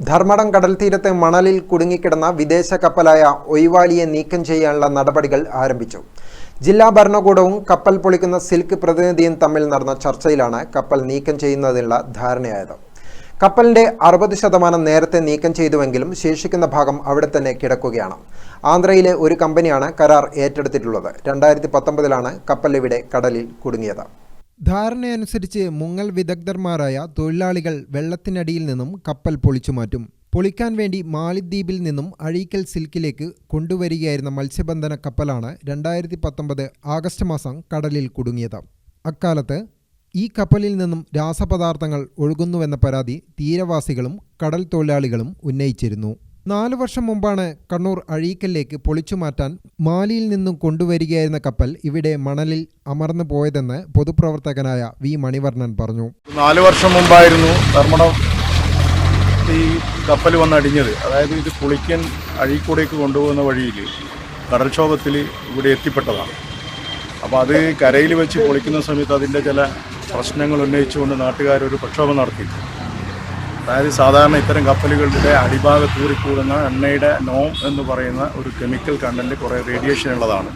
ധർമ്മടം കടൽ തീരത്തെ മണലിൽ കുടുങ്ങിക്കിടന്ന വിദേശ കപ്പലായ ഒയ്വാലിയെ നീക്കം ചെയ്യാനുള്ള നടപടികൾ ആരംഭിച്ചു. ജില്ലാ ഭരണകൂടവും കപ്പൽ പൊളിക്കുന്ന സിൽക്ക് പ്രതിനിധിയും തമ്മിൽ നടന്ന ചർച്ചയിലാണ് കപ്പൽ നീക്കം ചെയ്യുന്നതിനുള്ള ധാരണയായത്. കപ്പലിന്റെ അറുപത് ശതമാനം നേരത്തെ നീക്കം ചെയ്തുവെങ്കിലും ശേഷിക്കുന്ന ഭാഗം അവിടെ തന്നെ കിടക്കുകയാണ്. ആന്ധ്രയിലെ ഒരു കമ്പനിയാണ് കരാർ ഏറ്റെടുത്തിട്ടുള്ളത്. രണ്ടായിരത്തി പത്തൊമ്പതിലാണ് കപ്പൽ ഇവിടെ കടലിൽ കുടുങ്ങിയത്. ധാരണയനുസരിച്ച് മുങ്ങൽ വിദഗ്ധർമാരായ തൊഴിലാളികൾ വെള്ളത്തിനടിയിൽ നിന്നും കപ്പൽ പൊളിച്ചു മാറ്റും. പൊളിക്കാൻ വേണ്ടി മാലിദ്വീപിൽ നിന്നും അഴീക്കൽ സിൽക്കിലേക്ക് കൊണ്ടുവരികയായിരുന്ന മത്സ്യബന്ധന കപ്പലാണ് രണ്ടായിരത്തി പത്തൊമ്പത് ആഗസ്റ്റ് മാസം കടലിൽ കുടുങ്ങിയത്. അക്കാലത്ത് ഈ കപ്പലിൽ നിന്നും രാസപദാർത്ഥങ്ങൾ ഒഴുകുന്നുവെന്ന പരാതി തീരവാസികളും കടൽ തൊഴിലാളികളും ഉന്നയിച്ചിരുന്നു. നാലു വർഷം മുമ്പാണ് കണ്ണൂർ അഴീക്കലിലേക്ക് പൊളിച്ചു മാറ്റാൻ മാലിയിൽ നിന്നും കൊണ്ടുവരികയായിരുന്ന കപ്പൽ ഇവിടെ മണലിൽ അമർന്നു പോയതെന്ന് പൊതുപ്രവർത്തകനായ വി മണിവർണൻ പറഞ്ഞു. നാല് വർഷം മുമ്പായിരുന്നു ഈ കപ്പൽ വന്നടിഞ്ഞത്. അതായത് ഇത് പുളിക്കൻ അഴീക്കൂടേക്ക് കൊണ്ടുപോകുന്ന വഴിയിൽ കടൽക്ഷോഭത്തിൽ ഇവിടെ എത്തിപ്പെട്ടതാണ്. അപ്പോൾ അത് കരയിൽ വെച്ച് പൊളിക്കുന്ന സമയത്ത് അതിന്റെ ചില പ്രശ്നങ്ങൾ ഉന്നയിച്ചുകൊണ്ട് നാട്ടുകാരൊരു പ്രക്ഷോഭം നടത്തി. അതായത് സാധാരണ ഇത്തരം കപ്പലുകളുടെ അടിഭാഗത്ത് ഊറിക്കൂടുന്ന എണ്ണയുടെ നോം എന്ന് പറയുന്ന ഒരു കെമിക്കൽ കണ്ടന്റ് കുറേ റേഡിയേഷൻ ഉള്ളതാണ്.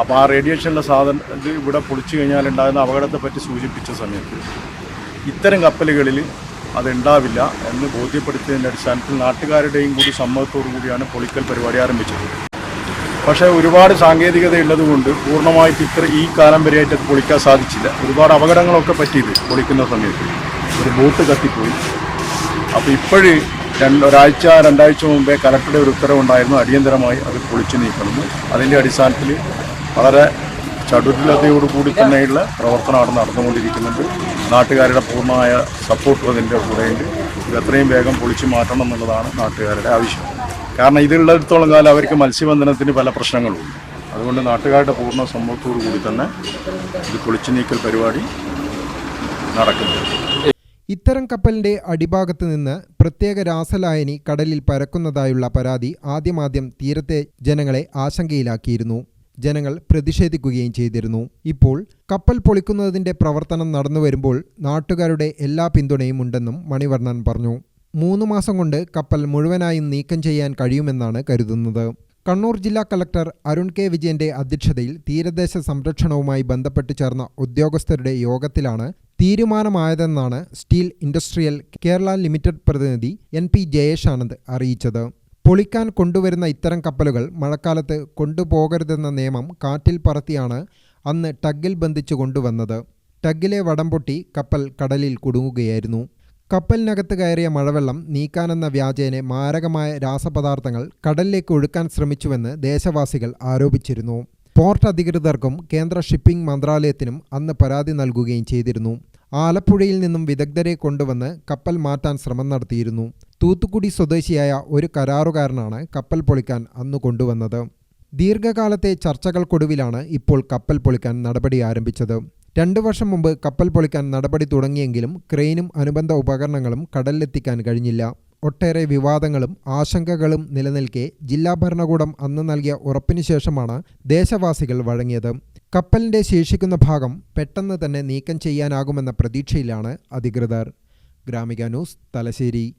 അപ്പോൾ ആ റേഡിയേഷനുള്ള സാധനം ഇത് ഇവിടെ പൊളിച്ചു കഴിഞ്ഞാൽ ഉണ്ടാകുന്ന അപകടത്തെ പറ്റി സൂചിപ്പിച്ച സമയത്ത് ഇത്തരം കപ്പലുകളിൽ അതുണ്ടാവില്ല എന്ന് ബോധ്യപ്പെടുത്തിയതിന്റെ അടിസ്ഥാനത്തിൽ നാട്ടുകാരുടെയും കൂടി സമ്മതത്തോടു കൂടിയാണ് പൊളിക്കൽ പരിപാടി ആരംഭിച്ചത്. പക്ഷേ ഒരുപാട് സാങ്കേതികത ഉള്ളതുകൊണ്ട് പൂർണമായിട്ട് ഇത്ര ഈ കാലം വരെയായിട്ട് പൊളിക്കാൻ സാധിച്ചില്ല. ഒരുപാട് അപകടങ്ങളൊക്കെ പറ്റിയത് പൊളിക്കുന്ന സമയത്ത്. ഒരു ബോട്ട് കത്തിപ്പോയി. അപ്പോൾ ഇപ്പോഴ് രണ്ട് ഒരാഴ്ച രണ്ടാഴ്ച മുമ്പേ കലക്ടറുടെ ഒരു ഉത്തരവുണ്ടായിരുന്നു അടിയന്തരമായി അത് പൊളിച്ചു നീക്കണമെന്ന്. അതിന്റെ അടിസ്ഥാനത്തിൽ വളരെ ചടുലതയോടുകൂടി തന്നെയുള്ള പ്രവർത്തനമാണ് നടന്നുകൊണ്ടിരിക്കുന്നുണ്ട് നാട്ടുകാരുടെ പൂർണമായ സപ്പോർട്ടും അതിന്റെ കൂടെയുണ്ട്. ഇത് എത്രയും വേഗം പൊളിച്ചു മാറ്റണം എന്നുള്ളതാണ് നാട്ടുകാരുടെ ആവശ്യം. കാരണം ഇതുള്ളിടത്തോളം കാലം അവർക്ക് മത്സ്യബന്ധനത്തിന് പല പ്രശ്നങ്ങളുണ്ട് അതുകൊണ്ട് നാട്ടുകാരുടെ പൂർണ സമ്മതത്തോടു കൂടി തന്നെ ഇത് പൊളിച്ചു നീക്കൽ പരിപാടി നടക്കുന്നുണ്ട്. ഇത്തരം കപ്പലിന്റെ അടിഭാഗത്ത് നിന്ന് പ്രത്യേക രാസലായനി കടലിൽ പരക്കുന്നതായുള്ള പരാതി ആദ്യമാദ്യം തീരത്തെ ജനങ്ങളെ ആശങ്കയിലാക്കിയിരുന്നു. ജനങ്ങൾ പ്രതിഷേധിക്കുകയും ചെയ്തിരുന്നു. ഇപ്പോൾ കപ്പൽ പൊളിക്കുന്നതിന്റെ പ്രവർത്തനം നടന്നു വരുമ്പോൾ നാട്ടുകാരുടെ എല്ലാ പിന്തുണയും ഉണ്ടെന്നും മണിവർണൻ പറഞ്ഞു. മൂന്ന് മാസം കൊണ്ട് കപ്പൽ മുഴുവനായും നീക്കം ചെയ്യാൻ കഴിയുമെന്നാണ് കരുതുന്നത്. കണ്ണൂർ ജില്ലാ കളക്ടർ അരുൺ കെ വിജയന്റെ അധ്യക്ഷതയിൽ തീരദേശ സംരക്ഷണവുമായി ബന്ധപ്പെട്ട് ചേർന്ന ഉദ്യോഗസ്ഥരുടെ യോഗത്തിലാണ് തീരുമാനമായതെന്നാണ് സ്റ്റീൽ ഇൻഡസ്ട്രിയൽ കേരള ലിമിറ്റഡ് പ്രതിനിധി എൻ പി ജയേഷാനന്ദ് അറിയിച്ചത്. പൊളിക്കാൻ കൊണ്ടുവരുന്ന ഇത്തരം കപ്പലുകൾ മഴക്കാലത്ത് കൊണ്ടുപോകരുതെന്ന നിയമം കാറ്റിൽ പറത്തിയാണ് അന്ന് ടഗ്ഗിൽ ബന്ധിച്ചു കൊണ്ടുവന്നത്. ടഗ്ഗിലെ വടം പൊട്ടി കപ്പൽ കടലിൽ കുടുങ്ങുകയായിരുന്നു. കപ്പലിനകത്ത് കയറിയ മഴവെള്ളം നീക്കാനെന്ന വ്യാജേനെ മാരകമായ രാസപദാർത്ഥങ്ങൾ കടലിലേക്ക് ഒഴുക്കാൻ ശ്രമിച്ചുവെന്ന് ദേശവാസികൾ ആരോപിച്ചിരുന്നു. പോർട്ട് അധികൃതർക്കും കേന്ദ്ര ഷിപ്പിംഗ് മന്ത്രാലയത്തിനും അന്ന് പരാതി നൽകുകയും ചെയ്തിരുന്നു. ആലപ്പുഴയിൽ നിന്നും വിദഗ്ധരെ കൊണ്ടുവന്ന് കപ്പൽ മാറ്റാൻ ശ്രമം നടത്തിയിരുന്നു. തൂത്തുക്കുടി സ്വദേശിയായ ഒരു കരാറുകാരനാണ് കപ്പൽ പൊളിക്കാൻ അന്ന് കൊണ്ടുവന്നത്. ദീർഘകാലത്തെ ചർച്ചകൾക്കൊടുവിലാണ് ഇപ്പോൾ കപ്പൽ പൊളിക്കാൻ നടപടി ആരംഭിച്ചത്. രണ്ടു വർഷം മുമ്പ് കപ്പൽ പൊളിക്കാൻ നടപടി തുടങ്ങിയെങ്കിലും ക്രെയിനും അനുബന്ധ ഉപകരണങ്ങളും കടലിലെത്തിക്കാൻ കഴിഞ്ഞില്ല. ഒട്ടേറെ വിവാദങ്ങളും ആശങ്കകളും നിലനിൽക്കെ ജില്ലാ ഭരണകൂടം അന്ന് നൽകിയ ഉറപ്പിനു ശേഷമാണ് ദേശവാസികൾ വഴങ്ങിയത്. കപ്പലിന്റെ ശേഷിക്കുന്ന ഭാഗം പെട്ടെന്ന് തന്നെ നീക്കം ചെയ്യാനാകുമെന്ന പ്രതീക്ഷയിലാണ് അധികൃതർ. ഗ്രാമിക ന്യൂസ് തലശ്ശേരി.